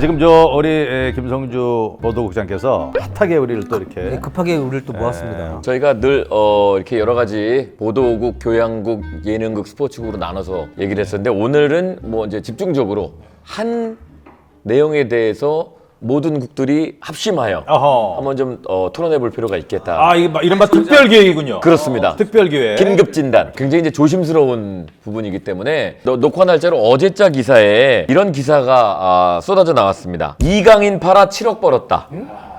지금 저 우리 에, 김성주 보도국장께서 핫하게 우리를 또 이렇게 네, 급하게 우리를 또 모았습니다. 저희가 늘 어, 이렇게 여러 가지 보도국, 교양국, 예능국, 스포츠국으로 나눠서 얘기를 했었는데 오늘은 뭐 이제 집중적으로 한 내용에 대해서 모든 국들이 합심하여 어허. 한번 좀 어, 토론해 볼 필요가 있겠다. 아 이게 막 이른바 특별 기획이군요. 그렇습니다. 특별 기획. 긴급 진단. 굉장히 이제 조심스러운 부분이기 때문에 너- 녹화 날짜로 어제자 기사에 이런 기사가 아, 쏟아져 나왔습니다. 이강인 팔아 7억 벌었다.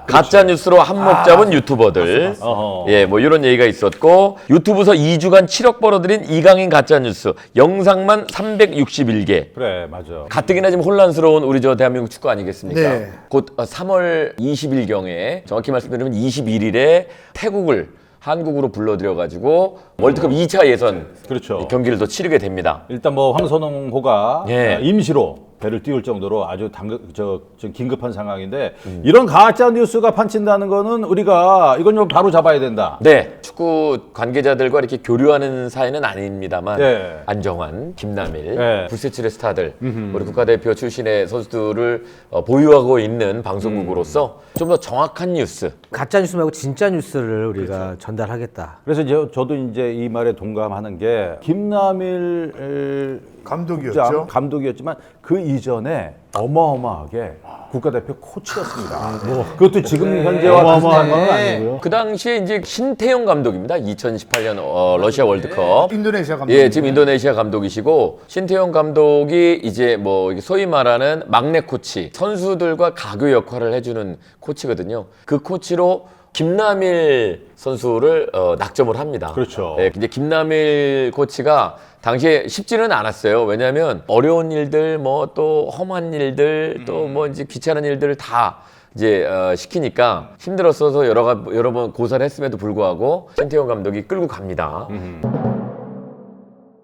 가짜 뉴스로 한몫 잡은 유튜버들. 어허. 예, 뭐 이런 얘기가 있었고 유튜브에서 2주간 7억 벌어들인 이강인 가짜 뉴스 영상만 361개. 그래 맞아. 가뜩이나 지금 혼란스러운 우리 저 대한민국 축구 아니겠습니까? 네. 곧 3월 20일 경에 정확히 말씀드리면 21일에 태국을 한국으로 불러들여 가지고 월드컵 2차 예선 그렇죠. 경기를 또 치르게 됩니다. 일단 뭐 황선홍호가 예. 어, 임시로 배를 띄울 정도로 아주 당급, 저, 좀 긴급한 상황인데 음. 이런 가짜 뉴스가 판친다는 거는 우리가 이건 좀 바로 잡아야 된다. 네, 축구 관계자들과 이렇게 교류하는 사이는 아닙니다만 네. 안정환, 김남일, 네. 불세출의 스타들, 우리 국가대표 출신의 선수들을 어, 보유하고 있는 방송국으로서 좀 더 정확한 뉴스, 가짜 뉴스 말고 진짜 뉴스를 우리가 전달하겠다. 그래서 이제 저도 이제 이 말에 동감하는 게 김남일 감독이었죠. 감독이었지만 그 이전에 어마어마하게 국가대표 코치였습니다. 뭐 그것도 지금 현재와 비슷한 건 아니고요. 그 당시에 이제 신태용 감독입니다. 2018년 어, 러시아 월드컵. 인도네시아 감독. 예, 지금 인도네시아 감독이시고 신태용 감독이 이제 뭐 이게 소위 말하는 막내 코치, 선수들과 가교 역할을 해주는 코치거든요. 그 코치로 김남일 선수를 어, 낙점을 합니다. 그렇죠. 예, 이제 김남일 코치가 당시에 쉽지는 않았어요. 왜냐하면 어려운 일들, 뭐 또 험한 일들, 또 뭐 이제 귀찮은 일들을 다 이제 어, 시키니까 힘들었어서 여러 가 여러 번 고사를 했음에도 불구하고 신태용 감독이 끌고 갑니다.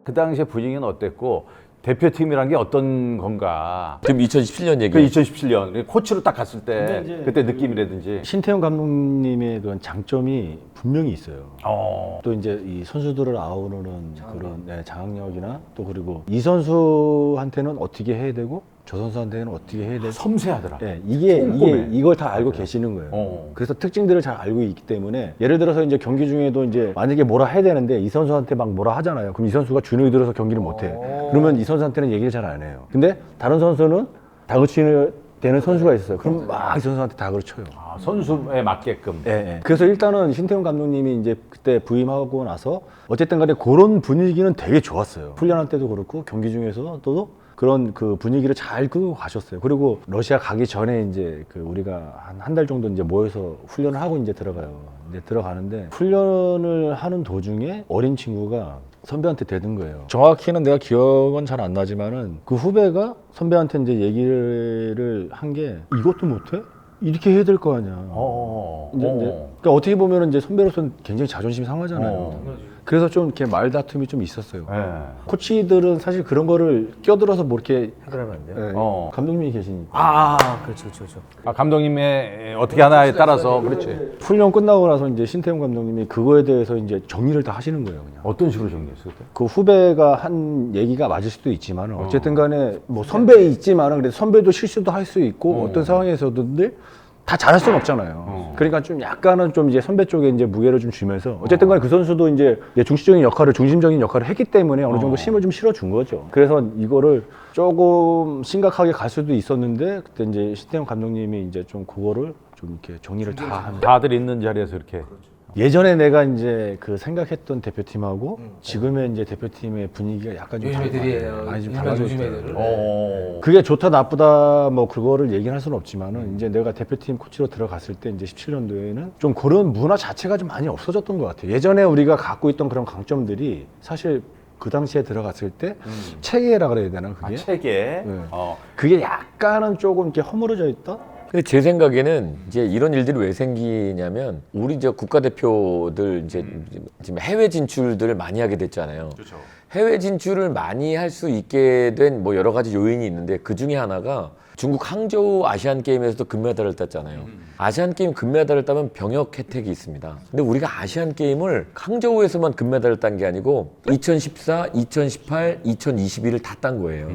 그 당시에 분위기는 어땠고 대표팀이란 게 어떤 건가? 지금 2017년 얘기. 그 2017년 코치로 딱 갔을 때 그때 느낌이라든지 신태용 감독님의 그런 장점이 분명히 있어요. 어. 또 이제 이 선수들을 아우르는 그런 네, 장악력이나 또 그리고 이 선수한테는 어떻게 해야 되고 저 선수한테는 어떻게 해야 되고 섬세하더라. 네, 이게 꼼꼼해. 이게 이걸 다 알고 계시는 거예요. 어. 그래서 특징들을 잘 알고 있기 때문에 예를 들어서 이제 경기 중에도 이제 만약에 뭐라 해야 되는데 이 선수한테 막 뭐라 하잖아요. 그럼 이 선수가 주눅이 들어서 경기를 못 해. 그러면 이 선수한테는 얘기를 잘 안 해요. 근데 다른 선수는 다그치는 되는 선수가 있어요. 그럼 막 이 선수한테 다 그쳐요. 아, 선수에 맞게끔. 예, 예. 그래서 일단은 신태용 감독님이 이제 그때 부임하고 나서 어쨌든 간에 그런 분위기는 되게 좋았어요. 훈련할 때도 그렇고 경기 중에서도 그런 그 분위기를 잘 끌고 가셨어요. 그리고 러시아 가기 전에 이제 그 우리가 한 한 달 정도 이제 모여서 훈련을 하고 이제 들어가요. 이제 들어가는데 훈련을 하는 도중에 어린 친구가 선배한테 대든 거예요. 정확히는 내가 기억은 잘 안 나지만은 그 후배가 선배한테 이제 얘기를 한 게 이것도 못해? 이렇게 해야 될 거 아니야. 어. 이제, 어. 이제 그러니까 어떻게 보면 이제 선배로서는 굉장히 자존심이 상하잖아요. 어. 그래서 좀 이렇게 말다툼이 좀 있었어요. 예. 코치들은 사실 그런 거를 껴들어서 뭐 이렇게 해결하면 안 돼요? 예, 어. 감독님이 계시니까 아, 아, 그렇죠, 그렇죠, 그렇죠. 아, 감독님의 어떻게 하나에 따라서 그렇지. 훈련 끝나고 나서 이제 신태용 감독님이 그거에 대해서 이제 정리를 다 하시는 거예요, 그냥. 어떤 식으로 정리했을 때? 그 후배가 한 얘기가 맞을 수도 있지만 어쨌든 간에 뭐 선배 있지만은 그래도 선배도 실수도 할 수 있고 어. 떤 상황에서든지 다 잘할 수는 없잖아요. 그러니까 좀 약간은 좀 이제 선배 쪽에 이제 무게를 좀 주면서 어쨌든 간에 그 선수도 이제 내 중심적인 역할을 중심적인 역할을 했기 때문에 어느 정도 힘을 좀 실어 준 거죠. 그래서 이거를 조금 심각하게 갈 수도 있었는데 그때 이제 신태용 감독님이 이제 좀 그거를 좀 이렇게 정리를 다 하면 다들 있는 자리에서 이렇게. 예전에 내가 이제 그 생각했던 대표팀하고 지금의 이제 대표팀의 분위기가 약간 좀 요즘 달라요. 애들이에요. 많이 좀 일반 달라졌어요. 요즘 애들은. 어. 그게 좋다 나쁘다 뭐 그거를 얘기할 수는 없지만은 이제 내가 대표팀 코치로 들어갔을 때 이제 17년도에는 좀 그런 문화 자체가 좀 많이 없어졌던 것 같아요. 예전에 우리가 갖고 있던 그런 강점들이 사실 그 당시에 들어갔을 때 체계라 그래야 되나 아, 그게? 책에. 네. 어. 그게 약간은 조금 이렇게 허물어져 있다. 근데 제 생각에는 이제 이런 일들이 왜 생기냐면 우리 저 국가대표들 이제 지금 해외 진출들을 많이 하게 됐잖아요. 해외 진출을 많이 할 수 있게 된 뭐 여러 가지 요인이 있는데 그 중에 하나가 중국 항저우 아시안 게임에서도 금메달을 땄잖아요. 아시안 게임 금메달을 따면 병역 혜택이 있습니다. 근데 우리가 아시안 게임을 항저우에서만 금메달을 딴 게 아니고 2014, 2018, 2021을 다 딴 거예요.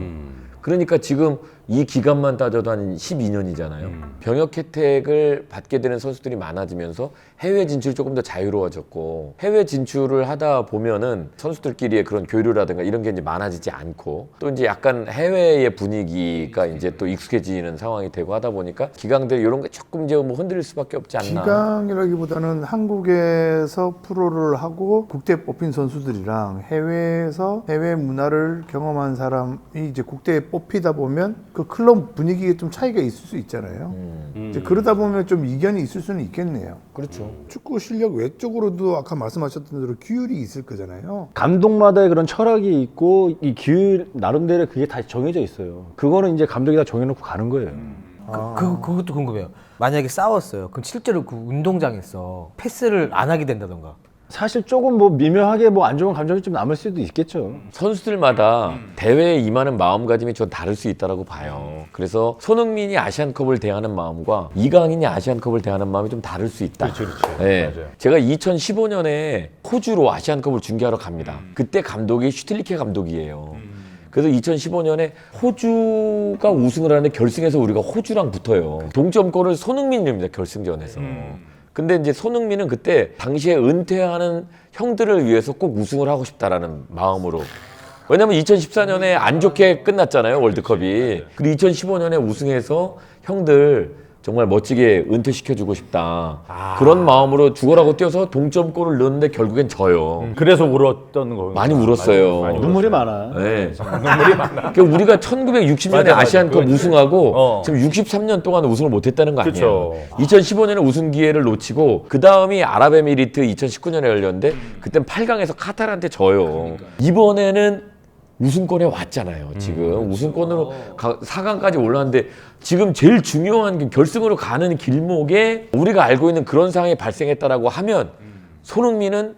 그러니까 지금 이 기간만 따져도 한 12년이잖아요. 병역 혜택을 받게 되는 선수들이 많아지면서 해외 진출이 조금 더 자유로워졌고 해외 진출을 하다 보면은 선수들끼리의 그런 교류라든가 이런 게 이제 많아지지 않고 또 이제 약간 해외의 분위기가 이제 또 익숙해지는 상황이 되고 하다 보니까 기강들 이런 게 조금 이제 뭐 흔들릴 수밖에 없지 않나. 기강이라기보다는 한국에서 프로를 하고 국대 뽑힌 선수들이랑 해외에서 해외 문화를 경험한 사람이 이제 국대에 뽑히다 보면 그 클럽 분위기에 좀 차이가 있을 수 있잖아요. 이제 그러다 보면 좀 이견이 있을 수는 있겠네요. 그렇죠. 축구 실력 외적으로도 아까 말씀하셨던 대로 규율이 있을 거잖아요. 감독마다의 그런 철학이 있고 이 기율 나름대로 그게 다 정해져 있어요. 그거는 이제 감독이 다 정해놓고 가는 거예요. 그, 그것도 궁금해요. 만약에 싸웠어요. 그럼 실제로 그 운동장에서 패스를 안 하게 된다던가. 사실 조금 뭐 미묘하게 뭐 안 좋은 감정이 좀 남을 수도 있겠죠. 선수들마다 대회에 임하는 마음가짐이 좀 다를 수 있다라고 봐요. 그래서 손흥민이 아시안컵을 대하는 마음과 이강인이 아시안컵을 대하는 마음이 좀 다를 수 있다. 그렇죠, 그렇죠. 네. 맞아요. 제가 2015년에 호주로 아시안컵을 중계하러 갑니다. 그때 감독이 슈틸리케 감독이에요. 그래서 2015년에 호주가 우승을 하는데 결승에서 우리가 호주랑 붙어요. 동점골을 손흥민이 냅니다. 결승전에서. 근데 이제 손흥민은 그때 당시에 은퇴하는 형들을 위해서 꼭 우승을 하고 싶다라는 마음으로 왜냐면 2014년에 안 좋게 끝났잖아요 월드컵이 그리고 2015년에 우승해서 형들 정말 멋지게 은퇴시켜주고 싶다 그런 마음으로 죽어라고 뛰어서 동점골을 넣었는데 결국엔 져요 그래서 울었던 거 많이 울었어요. 많이 눈물이 많아. 네. 그러니까 우리가 1960년에 맞아, 맞아. 아시안컵 우승하고 어. 지금 63년 동안 우승을 못했다는 거 아니에요. 그쵸. 2015년에 우승 기회를 놓치고 그 다음이 아랍에미리트 2019년에 열렸는데 그땐 8강에서 카타르한테 져요. 이번에는 우승권에 왔잖아요. 지금 우승권으로 가, 4강까지 올랐는데 지금 제일 중요한 게 결승으로 가는 길목에 우리가 알고 있는 그런 상황이 발생했다라고 하면 손흥민은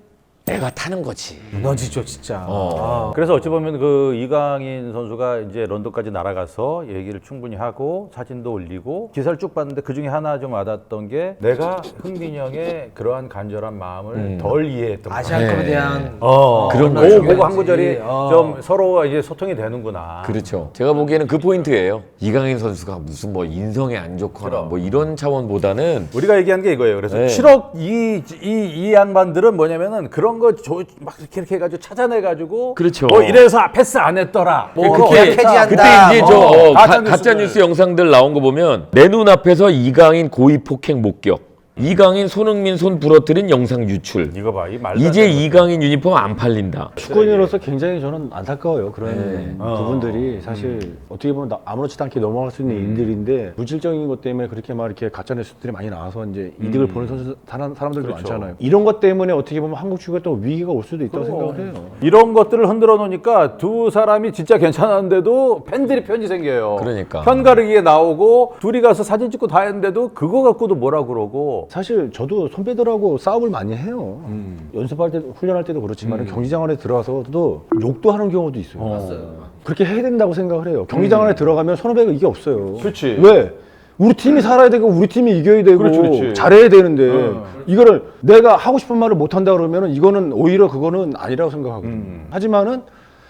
내가 타는 거지. 무너지죠 진짜. 어. 그래서 어찌 보면 그 이강인 선수가 이제 런던까지 날아가서 얘기를 충분히 하고 사진도 올리고 기사를 쭉 봤는데 그 중에 하나 좀 와닿았던 게 내가 흥민이 형의 그러한 간절한 마음을 덜 이해했던 거야. 아시안컵에 네. 대한 어, 그런 거 거죠. 보고 한 구절이 어. 좀 서로 이제 소통이 되는구나. 그렇죠. 제가 보기에는 그 포인트예요. 이강인 선수가 무슨 뭐 인성이 안 좋거나 그럼. 뭐 이런 차원보다는 우리가 얘기한 게 이거예요. 그래서 네. 7억 이, 이, 이 양반들은 뭐냐면은 그런 거 막 이렇게, 이렇게 해가지고 찾아내가지고. 그렇죠. 뭐 이래서 패스 안 했더라. 뭐 그렇게 그렇게 해지한다. 그때 이제 저 어, 어, 가, 가짜. 뉴스 영상들 나온 거 보면 내 눈앞에서 이강인 고의 폭행 목격, 이강인 손흥민 손 부러뜨린 영상 유출. 이거 봐. 이 말도 안 이제 되는. 이강인 유니폼 안 팔린다. 축구인으로서 굉장히 저는 안타까워요. 그런 네. 부분들이 사실 어떻게 보면 나- 아무렇지도 않게 넘어갈 수 있는 일들인데 물질적인 것 때문에 그렇게 막 이렇게 가짜 뉴스들이 많이 나와서 이제 이득을 보는 선수 사람, 사람들도 그렇죠. 많잖아요. 이런 것 때문에 어떻게 보면 한국 축구가 또 위기가 올 수도 있다고 생각을 해요. 이런 것들을 흔들어 놓으니까 두 사람이 진짜 괜찮았는데도 팬들이 편이 생겨요. 그러니까. 편가르기에 나오고 둘이 가서 사진 찍고 다 했는데도 그거 갖고도 뭐라 그러고 사실 저도 선배들하고 싸움을 많이 해요. 음. 연습할 때, 훈련할 때도 그렇지만 경기장 안에 들어가서도 욕도 하는 경우도 있어요. 그렇게 해야 된다고 생각을 해요. 경기장 안에 들어가면 선후배가 이게 없어요. 음. 그렇지. 왜? 우리 팀이 살아야 되고 우리 팀이 이겨야 되고 그렇지, 그렇지. 잘해야 되는데 어. 이거를 내가 하고 싶은 말을 못 한다 그러면은 이거는 오히려 그거는 아니라고 생각하거든요. 음. 하지만은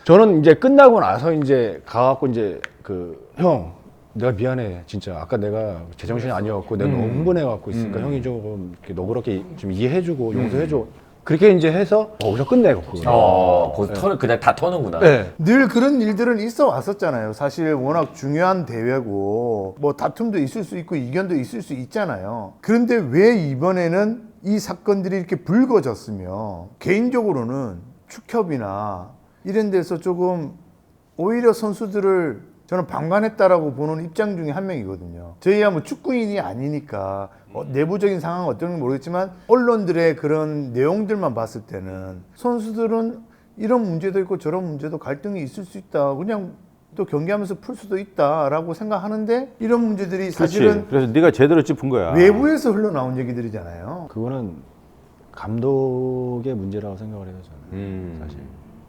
저는 이제 끝나고 나서 이제 가갖고 이제 그 형 내가 미안해 진짜 아까 내가 제정신이 아니었고 내가 음. 너무 흥분해갖고 있으니까 형이 좀 이렇게 너그럽게 좀 음. 이해해주고 용서해줘 그렇게 이제 해서 거기서 끝내고 그거. 어, 거기서 터, 그냥 다 터는구나. 네. 늘 그런 일들은 있어 왔었잖아요. 사실 워낙 중요한 대회고 뭐 다툼도 있을 수 있고 이견도 있을 수 있잖아요. 그런데 왜 이번에는 이 사건들이 이렇게 불거졌으며 개인적으로는 축협이나 이런 데서 조금 오히려 선수들을 저는 방관했다라고 보는 입장 중에 한 명이거든요. 저희야 뭐 축구인이 아니니까 어, 내부적인 상황은 어떤지 모르겠지만 언론들의 그런 내용들만 봤을 때는 선수들은 이런 문제도 있고 저런 문제도 갈등이 있을 수 있다. 그냥 또 경기하면서 풀 수도 있다라고 생각하는데 이런 문제들이. 사실은 그래서 네가 제대로 짚은 거야. 외부에서 흘러나온 얘기들이잖아요. 그거는 감독의 문제라고 생각을 해요 저는 음. 사실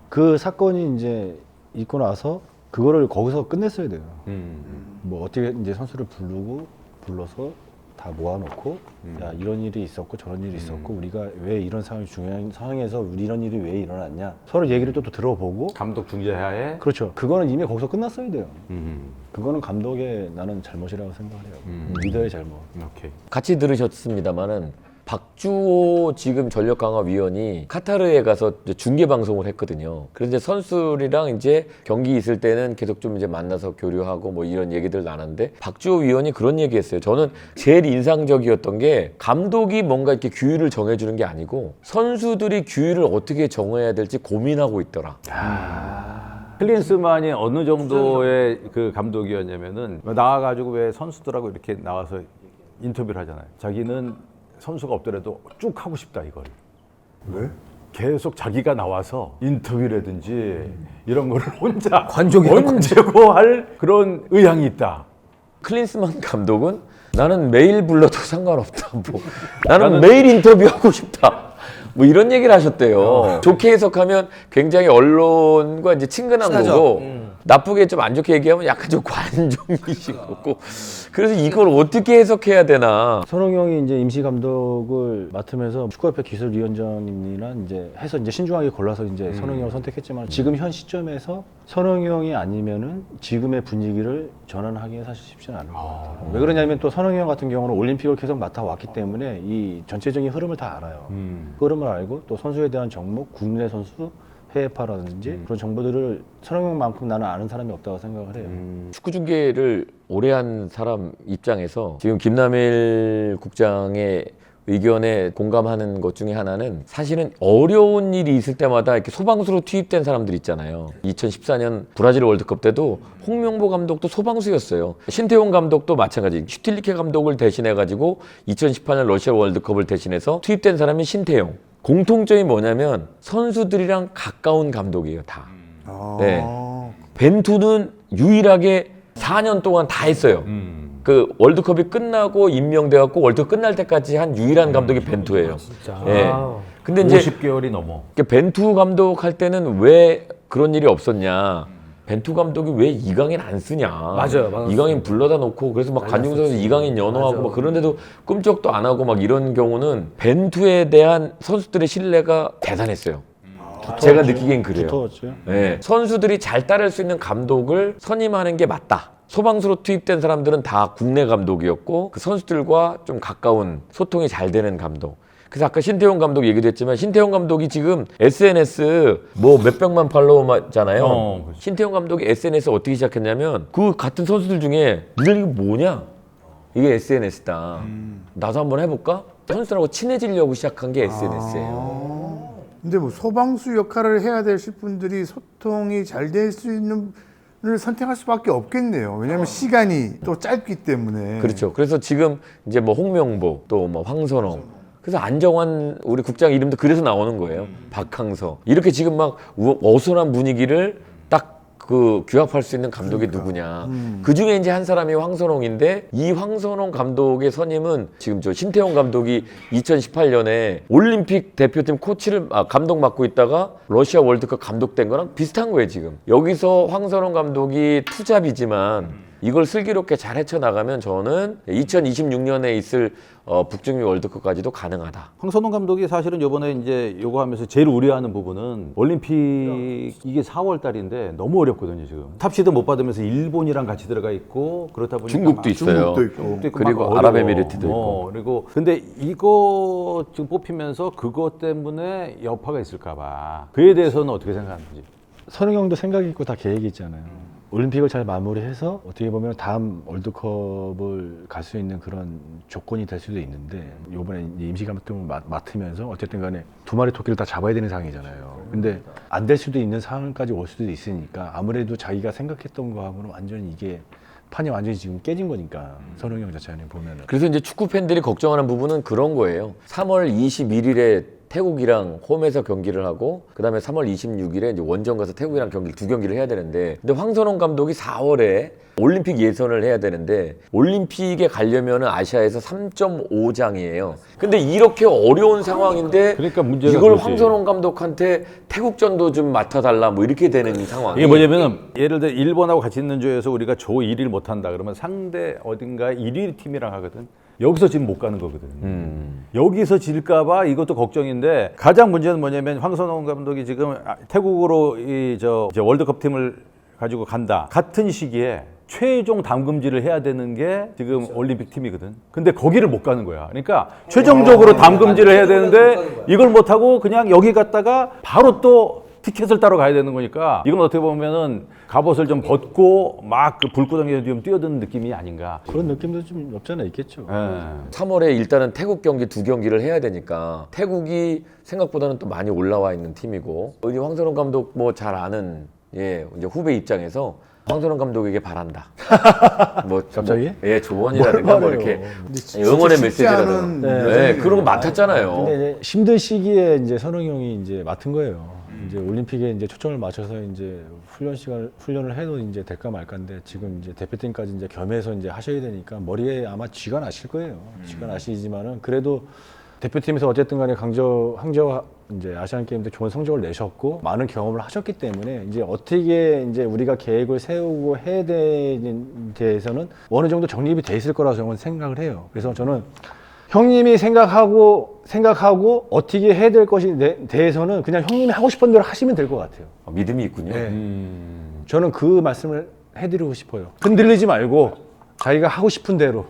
그 사건이 이제 있고 나서 그거를 거기서 끝냈어야 돼요. 음. 뭐 어떻게 이제 선수를 부르고 불러서 다 모아놓고 야 이런 일이 있었고 저런 일이 있었고 우리가 왜 이런 상황이 중요한 상황에서 우리 이런 일이 왜 일어났냐. 서로 얘기를 또, 또 들어보고. 감독 중재하에? 그렇죠. 그거는 이미 거기서 끝났어야 돼요. 음, 그거는 감독의 나는 잘못이라고 생각을 해요. 리더의 잘못. 오케이. 같이 들으셨습니다마는 박주호 지금 전력 강화 위원이 카타르에 가서 중계 방송을 했거든요. 이제 선수들이랑 이제 경기 있을 때는 계속 좀 이제 만나서 교류하고 뭐 이런 얘기들 나눴는데 박주호 위원이 그런 얘기했어요. 저는 제일 인상적이었던 게 감독이 뭔가 이렇게 규율을 정해주는 게 아니고 선수들이 규율을 어떻게 정해야 될지 고민하고 있더라. 클린스만이 어느 정도의 그 감독이었냐면은 나와가지고 왜 선수들하고 이렇게 나와서 인터뷰를 하잖아요. 자기는 선수가 없더라도 쭉 하고 싶다 이걸. 왜? 계속 자기가 나와서 인터뷰라든지 이런 거를 혼자 관종이야, 얹고 할 그런 의향이 있다. 클린스만 감독은 나는 매일 불러도 상관없다. 뭐 나는 매일 인터뷰하고 싶다. 뭐 이런 얘기를 하셨대요. 좋게 해석하면 굉장히 언론과 이제 친근한 친하죠. 거고 음. 나쁘게 좀 안 좋게 얘기하면 약간 좀 관종이신 거고. 그래서 이걸 어떻게 해석해야 되나. 선홍 형이 이제 임시 감독을 맡으면서 축구협회 기술위원장이나 이제 해서 이제 신중하게 골라서 이제 선홍 형을 선택했지만 지금 현 시점에서 선홍 형이 아니면은 지금의 분위기를 전환하기가 사실 쉽지는 않은 것 같아요. 왜 그러냐면 또 선홍 형 같은 경우는 올림픽을 계속 맡아왔기 때문에 이 전체적인 흐름을 다 알아요. 음. 흐름을 알고 또 선수에 대한 정보, 국내 선수, 해외파라든지 그런 정보들을 선홍 형만큼 나는 아는 사람이 없다고 생각을 해요. 축구 중계를 오래 한 사람 입장에서 지금 김남일 국장의 의견에 공감하는 것 중에 하나는 사실은 어려운 일이 있을 때마다 이렇게 소방수로 투입된 사람들 있잖아요. 2014년 브라질 월드컵 때도 홍명보 감독도 소방수였어요. 신태용 감독도 마찬가지. 슈틸리케 감독을 대신해 가지고 2018년 러시아 월드컵을 대신해서 투입된 사람이 신태용. 공통점이 뭐냐면 선수들이랑 가까운 감독이에요, 다. 아, 네. 벤투는 유일하게 4년 동안 다 했어요. 음. 그 월드컵이 끝나고 임명돼 갖고 월드컵 끝날 때까지 한 유일한 감독이 벤투예요. 진짜. 예. 아. 근데 이제 50개월이 넘어. 그 벤투 감독 할 때는 왜 그런 일이 없었냐? 벤투 감독이 왜 이강인 안 쓰냐? 맞아요, 맞았어요. 이강인 불러다 놓고 그래서 막 관중석에서 이강인 연호하고 맞아. 막 그런데도 끔찍도 안 하고 막 이런 경우는 벤투에 대한 선수들의 신뢰가 대단했어요. 제가 느끼기엔 그래요. 붙어왔죠. 네. 선수들이 잘 따를 수 있는 감독을 선임하는 게 맞다. 소방수로 투입된 사람들은 다 국내 감독이었고 그 선수들과 좀 가까운 소통이 잘 되는 감독. 그래서 아까 신태용 감독 얘기도 했지만 신태용 감독이 지금 SNS 뭐 몇백만 팔로워잖아요. 어, 그렇지. 신태용 감독이 SNS 어떻게 시작했냐면 그 같은 선수들 중에 니들 이거 뭐냐? 이게 SNS다. 나도 한번 해볼까? 선수들하고 친해지려고 시작한 게 SNS예요. 근데 뭐 소방수 역할을 해야 되실 분들이 소통이 잘 될 수 있는 을 선택할 수밖에 없겠네요. 왜냐하면 시간이 또 짧기 때문에. 그렇죠. 그래서 지금 이제 뭐 홍명보 또 뭐 황선홍 그래서 안정환 우리 국장 이름도 그래서 나오는 거예요. 박항서 이렇게 지금 막 우- 어수선한 분위기를 딱 그 규합할 수 있는 감독이 누구냐. 그 중에 이제 한 사람이 황선홍인데 이 황선홍 감독의 선임은 지금 저 신태용 감독이 2018년에 올림픽 대표팀 코치를 아, 감독 맡고 있다가 러시아 월드컵 감독된 거랑 비슷한 거예요 지금. 여기서 황선홍 감독이 투잡이지만 이걸 슬기롭게 잘 헤쳐나가면 저는 2026년에 있을 어, 북중미 월드컵까지도 가능하다. 황선홍 감독이 사실은 요번에 이제 요거 하면서 제일 우려하는 부분은 올림픽 이게 4월 달인데 너무 어렵거든요, 지금. 탑시드 못 받으면서 일본이랑 같이 들어가 있고 그렇다 보니까 중국도 막 있어요. 중국도 있고. 중국도 있고 그리고. 아랍에미리트도 어, 그리고 근데 이거 지금 뽑히면서 그것 때문에 여파가 있을까 봐. 그에 대해서는 어떻게 생각하는지. 선웅 형도 생각이 있고 다 계획이 있잖아요. 올림픽을 잘 마무리해서 어떻게 보면 다음 월드컵을 갈 수 있는 그런 조건이 될 수도 있는데 이번에 이제 임시 감독을 맡- 맡으면서 어쨌든 간에 두 마리 토끼를 다 잡아야 되는 상황이잖아요. 근데 안 될 수도 있는 상황까지 올 수도 있으니까 아무래도 자기가 생각했던 거하고는 완전히 이게 판이 완전히 지금 깨진 거니까 형 자체는 보면은 그래서 이제 축구 팬들이 걱정하는 부분은 그런 거예요. 3월 21일에 태국이랑 홈에서 경기를 하고 그다음에 3월 26일에 이제 원정 가서 태국이랑 경기 두 경기를 해야 되는데 근데 황선홍 감독이 4월에 올림픽 예선을 해야 되는데 올림픽에 가려면은 아시아에서 3.5장이에요. 근데 이렇게 어려운 상황인데 그러니까 문제가 이걸 그거지. 황선홍 감독한테 태국전도 좀 맡아달라 뭐 이렇게 되는 상황이 이게 뭐냐면은 예를 들어 일본하고 같이 있는 조에서 우리가 조 1위를 못 한다 그러면 상대 어딘가 1위 팀이랑 하거든. 여기서 지금 못 가는 거거든. 음. 여기서 질까봐 이것도 걱정인데 가장 문제는 뭐냐면 황선홍 감독이 지금 아, 태국으로 이 저 월드컵 팀을 가지고 간다. 같은 시기에 최종 담금질을 해야 되는 게 지금 올림픽 팀이거든. 근데 거기를 못 가는 거야. 그러니까 최종적으로 담금질을 해야 되는데 이걸 못 하고 그냥 여기 갔다가 바로 또 티켓을 따러 가야 되는 거니까 이건 어떻게 보면은 갑옷을 좀 벗고 막 그 불구덩이에 좀 뛰어드는 느낌이 아닌가. 그런 느낌도 좀 없지 않아 있겠죠. 예. 3월에 일단은 태국 경기 두 경기를 해야 되니까 태국이 생각보다는 또 많이 올라와 있는 팀이고 우리 황선홍 감독 뭐 잘 아는 예 이제 후배 입장에서 황선홍 감독에게 바란다. 뭐 갑자기? 뭐, 예 조언이라든가 뭐 이렇게 응원의 쉽지 메시지라든가 네. 그런 거 맡았잖아요. 근데 이제 힘든 시기에 이제 선웅이 형이 이제 맡은 거예요. 이제 올림픽에 이제 초점을 맞춰서 이제 훈련 시간 훈련을 해도 이제 될까 말까인데 지금 이제 대표팀까지 이제 겸해서 이제 하셔야 되니까 머리에 아마 쥐가 나실 거예요. 쥐가 나시지만은 그래도 대표팀에서 어쨌든 간에 강저 항저 이제 아시안 게임 때 좋은 성적을 내셨고 많은 경험을 하셨기 때문에 이제 어떻게 이제 우리가 계획을 세우고 해야 되는 데에서는 어느 정도 정립이 돼 있을 거라고 저는 생각을 해요. 그래서 저는 형님이 생각하고 생각하고 어떻게 해야 될 것에 대- 대해서는 그냥 형님이 하고 싶은 대로 하시면 될 것 같아요. 어, 믿음이 있군요. 네. 음. 저는 그 말씀을 해드리고 싶어요. 흔들리지 말고 자기가 하고 싶은 대로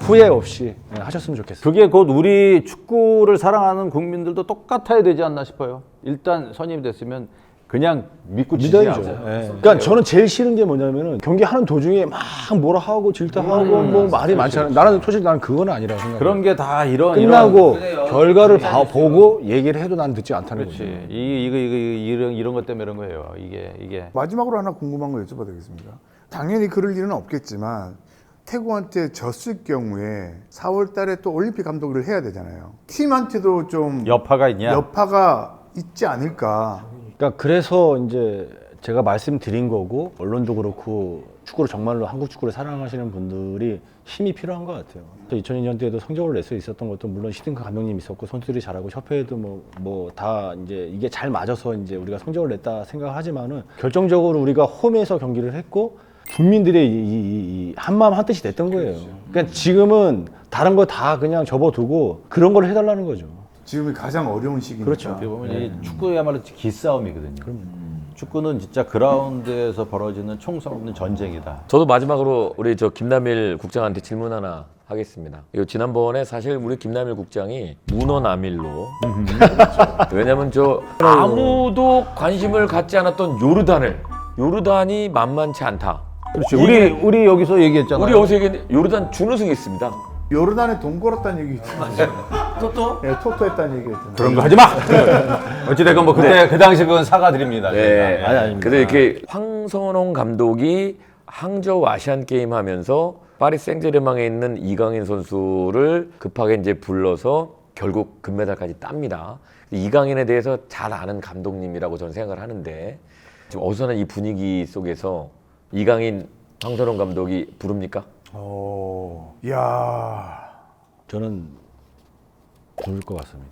후회 없이 네, 하셨으면 좋겠어요. 그게 곧 우리 축구를 사랑하는 국민들도 똑같아야 되지 않나 싶어요. 일단 선임이 됐으면 그냥 믿고 지지 믿어야죠. 않아요. 예. 그러니까 저는 제일 싫은 게 뭐냐면은 경기 하는 도중에 막 뭐라 하고 질타하고 뭐 말이 많잖아요. 나는 솔직히 나는 그건 아니라고 생각해요. 그런 게 다 이런 끝나고 그래요. 결과를 봐, 보고 얘기를 해도 난 듣지 않다는. 이 이거 이거 이런 이런 것 때문에 이런 거예요. 이게 이게 마지막으로 하나 궁금한 거 여쭤봐도 되겠습니까? 당연히 그럴 일은 없겠지만 태국한테 졌을 경우에 4월 달에 또 올림픽 감독을 해야 되잖아요. 팀한테도 좀 여파가 있냐? 여파가 있지 않을까. 그러니까 그래서 이제 제가 말씀드린 거고 언론도 그렇고 축구를 정말로 한국 축구를 사랑하시는 분들이 힘이 필요한 것 같아요. 2002년 때도 성적을 낼 수 있었던 것도 물론 시딩크 감독님 있었고 선수들이 잘하고 협회에도 뭐 뭐 다 이제 이게 잘 맞아서 이제 우리가 성적을 냈다 생각하지만은 결정적으로 우리가 홈에서 경기를 했고 국민들의 이, 이- 이 한마음 한뜻이 됐던 거예요. 그러니까 지금은 다른 거 다 그냥 접어두고 그런 걸 해달라는 거죠. 지금이 가장 어려운 시기니까. 그렇죠. 어떻게 보면 이 축구야말로 기싸움이거든요. 축구는 진짜 그라운드에서 벌어지는 총성 없는 전쟁이다. 저도 마지막으로 우리 저 김남일 국장한테 질문 하나 하겠습니다. 이거 지난번에 사실 우리 김남일 국장이 문어나밀로 왜냐면 저 아무도 관심을 갖지 않았던 요르단을 요르단이 만만치 않다. 그렇지. 우리 우리 여기서 얘기했잖아요. 우리 여기서 얘기했는데 요르단 준우승했습니다. 요르단에 돈 걸었다는 얘기 있잖아요. 또또 예, 토토 했다는 얘기 있잖아요. 그런 거 하지 마. 어찌됐건 뭐 그때 그 당시 그건 사과드립니다. 네. 저희가. 아니, 아닙니다. 그래서 이렇게 황선홍 감독이 항저우 아시안 게임 하면서 파리 생제르맹에 있는 이강인 선수를 급하게 이제 불러서 결국 금메달까지 땁니다. 이강인에 대해서 잘 아는 감독님이라고 저는 생각을 하는데 지금 어수선한 이 분위기 속에서 이강인 황선홍 감독이 부릅니까? 오, 야, 저는 부를 것 같습니다.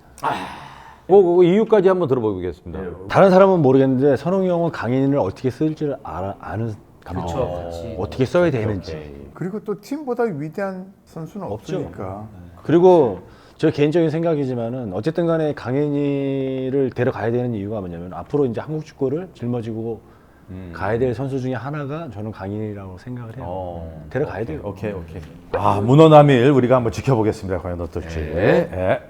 그, 그 이유까지 한번 들어보겠습니다. 다른 사람은 모르겠는데 선홍이 형은 강인을 어떻게 쓸지를 알아, 아는 감독. 그렇죠, 같이. 어떻게 써야 되는지. 그리고 또 팀보다 위대한 선수는 없죠. 없으니까. 그리고 저 개인적인 생각이지만은 어쨌든 간에 강인이를 데려가야 되는 이유가 뭐냐면 앞으로 이제 한국 축구를 짊어지고 가야 될 선수 중에 하나가 저는 강인이라고 생각을 해요. 어. 데려가야 돼요. 오케이 오케이. 아 문어남일 우리가 한번 지켜보겠습니다. 과연 어떨지. 네. 예.